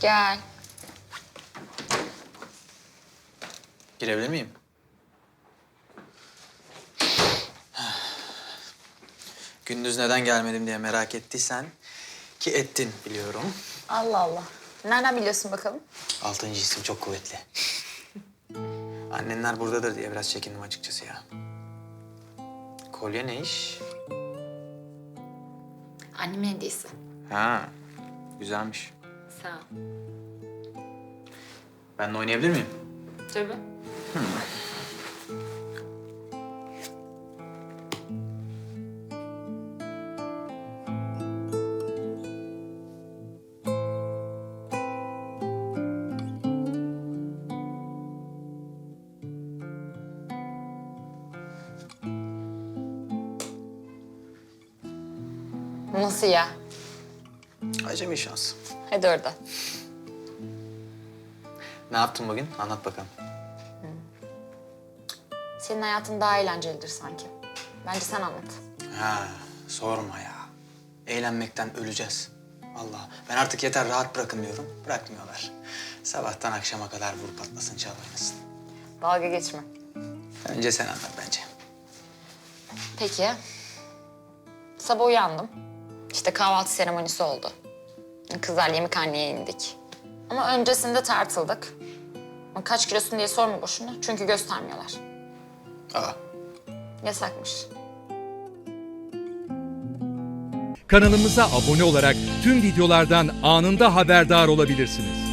Gel. Girebilir miyim? Gündüz neden gelmedim diye merak ettiysen ki ettin biliyorum. Allah Allah. Nereden biliyorsun bakalım? Altıncı isim çok kuvvetli. Annenler buradadır diye biraz çekindim açıkçası ya. Kolye ne iş? Annemin hediyesi. Ha, güzelmiş. Sağ ol. Ben de oynayabilir miyim? Tabii. Nasıl ya? Acemi şans. Hadi orada. Ne yaptın bugün? Anlat bakalım. Senin hayatın daha eğlencelidir sanki. Bence sen anlat. Ha, sorma ya. Eğlenmekten öleceğiz. Allah, ben artık yeter rahat bırakın diyorum. Bırakmıyorlar. Sabahtan akşama kadar vur patlasın çal oynasın. Dalga geçme. Önce sen anlat bence. Peki. Sabah uyandım. İşte kahvaltı seremonisi oldu. Kızlar yemekhaneye indik. Ama öncesinde tartıldık. Kaç kilosun diye sorma boşuna. Çünkü göstermiyorlar. Aa, Yasakmış. Kanalımıza abone olarak tüm videolardan anında haberdar olabilirsiniz.